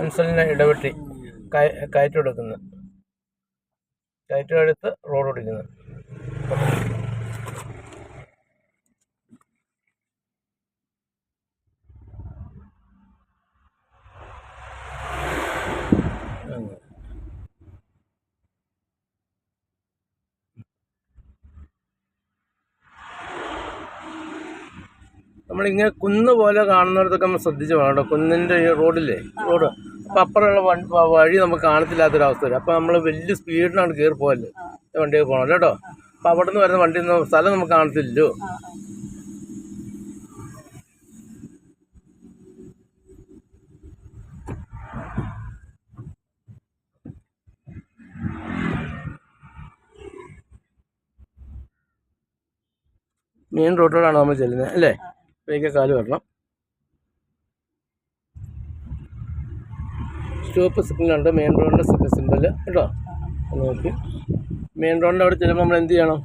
പെൻസിലിനെ ഇടവെട്ടി കയ- കയറ്റെടുക്കുന്നു എടുക്കുന്നത് കയറ്റം എടുത്ത് റോഡ് ഓടിക്കുന്നു. നമ്മളിങ്ങനെ കുന്ന് പോലെ കാണുന്നിടത്തൊക്കെ നമ്മൾ ശ്രദ്ധിച്ച് വേണം കേട്ടോ. കുന്നിന്റെ ഈ റോഡില്ലേ റോഡ്. അപ്പം അപ്പുറമുള്ള വഴി നമുക്ക് കാണത്തില്ലാത്തൊരവസ്ഥ വരും. അപ്പം നമ്മൾ വലിയ സ്പീഡിനാണ് കയറി പോകല്ലേ വണ്ടിയിൽ പോകണം കേട്ടോ? അപ്പം അവിടെ നിന്ന് വരുന്ന വണ്ടി നിന്ന് സ്ഥലം നമുക്ക് കാണത്തില്ലല്ലോ. മെയിൻ റോഡിലൂടെയാണ് നമ്മൾ ചെല്ലുന്നത്. അല്ലേ? കാൽ വരണം. സ്റ്റോപ്പ് സിഗ്നലുണ്ട്. മെയിൻ റോഡിന്റെ സിമ്പിൾ കേട്ടോ? നോക്കി. മെയിൻ റോഡിന്റെ അവിടെ ചെല്ലുമ്പോൾ നമ്മൾ എന്ത് ചെയ്യണം?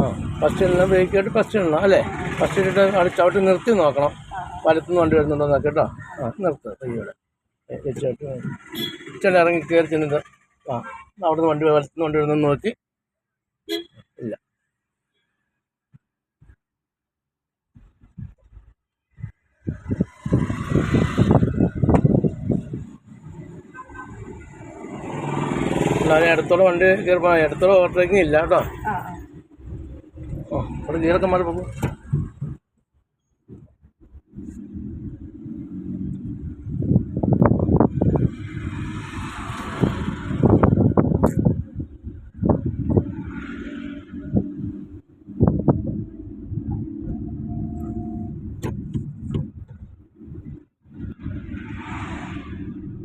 ആ ഫസ്റ്റ് ഇടണം. ബ്രേക്ക് ആയിട്ട് ഫസ്റ്റ് ഇടണം അല്ലേ? ഫസ്റ്റ് ഇട്ടിട്ട് അവിടെ ചവിട്ടി നിർത്തി നോക്കണം. വലത്തുനിന്ന് വണ്ടി വരുന്നുണ്ടോ നോക്കി കേട്ടോ? ആ നിർത്തുക കയ്യോടെ വെച്ചിട്ട് ഇറങ്ങി കയറി ചെന്നിട്ട് ആ അവിടുന്ന് വണ്ടി വലത്തുനിന്ന് വണ്ടി വരുന്നു നോക്കി. ഇല്ല. എന്നാലും അടുത്തോടെ വണ്ടി കയറി അടുത്തോടെ ഓവർടേക്കിംഗ് ഇല്ല കേട്ടോ. ഓ അവിടെ ഗിയറൊക്കെ മാറി പോകും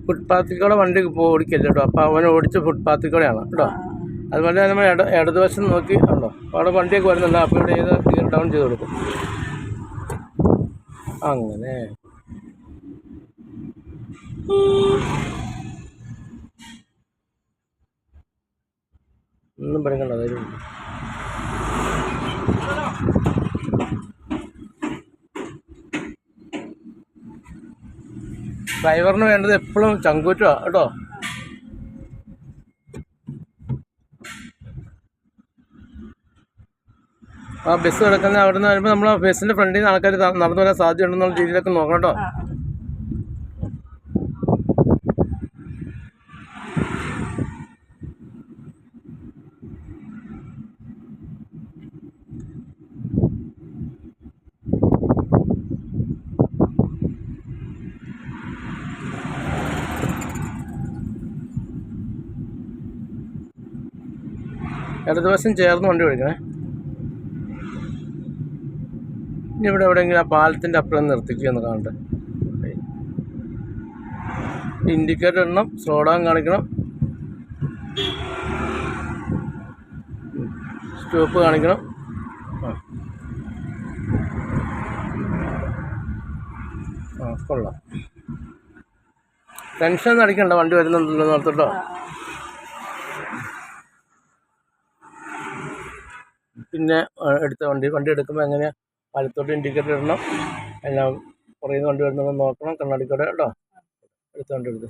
ഫുട്പാത്തിൽ കൂടെ വണ്ടി ഓടിക്കല്ലേ കേട്ടോ. അപ്പോൾ അവൻ ഓടിച്ച ഫുട്പാത്തിൽ കൂടെയാണ് കേട്ടോ അതുപോലെ തന്നെ നമ്മൾ ഇട ഇടതുവശം നോക്കി ഉണ്ടോ? അവിടെ വണ്ടിയൊക്കെ വരുന്നുണ്ട്. അപ്പോൾ ഇവിടെ ഏത് ഗിയർ ഡൗൺ ചെയ്ത് കൊടുക്കും. അങ്ങനെ. ഒന്നും പറയണ്ട അതായത് ഡ്രൈവറിന് വേണ്ടത് എപ്പോഴും ചങ്കൂറ്റാ കേട്ടോ? ആ ബസ് കിടക്കുന്ന അവിടെ നിന്ന് വരുമ്പോൾ നമ്മൾ ബസ്സിന്റെ ഫ്രണ്ടിൽ നിന്ന് ആൾക്കാർ നടന്നു വരാൻ സാധ്യതയുണ്ടെന്നുള്ള രീതിയിലൊക്കെ നോക്കണം കേട്ടോ ആ ഇടതുവശം ചേർന്ന് വണ്ടി ഓടിക്കണേ. ഇനി ഇവിടെ എവിടെയെങ്കിലും ആ പാലത്തിന്റെ അപ്പുറം നിർത്തിക്കുകയെന്ന് കാണട്ടെ. ഇൻഡിക്കേറ്റർ ഇടണം സ്ലോ ഡൗൺ കാണിക്കണം. സ്റ്റോപ്പ് കാണിക്കണം. ആ. കൊള്ളാം. ടെൻഷൻ അടിക്കണ്ട വണ്ടി വരുന്നുണ്ടല്ലോ നോർത്തോട്ടോ പിന്നെ എടുത്ത വണ്ടി വണ്ടി എടുക്കുമ്പോൾ എങ്ങനെ വലത്തോട്ട് ഇൻഡിക്കേറ്റർ ഇടണം? എല്ലാം നിന്ന് വണ്ടി വരുന്നത് നോക്കണം. കണ്ണാടിക്കൂടെ കേട്ടോ? എടുത്ത വണ്ടി എടുത്ത്.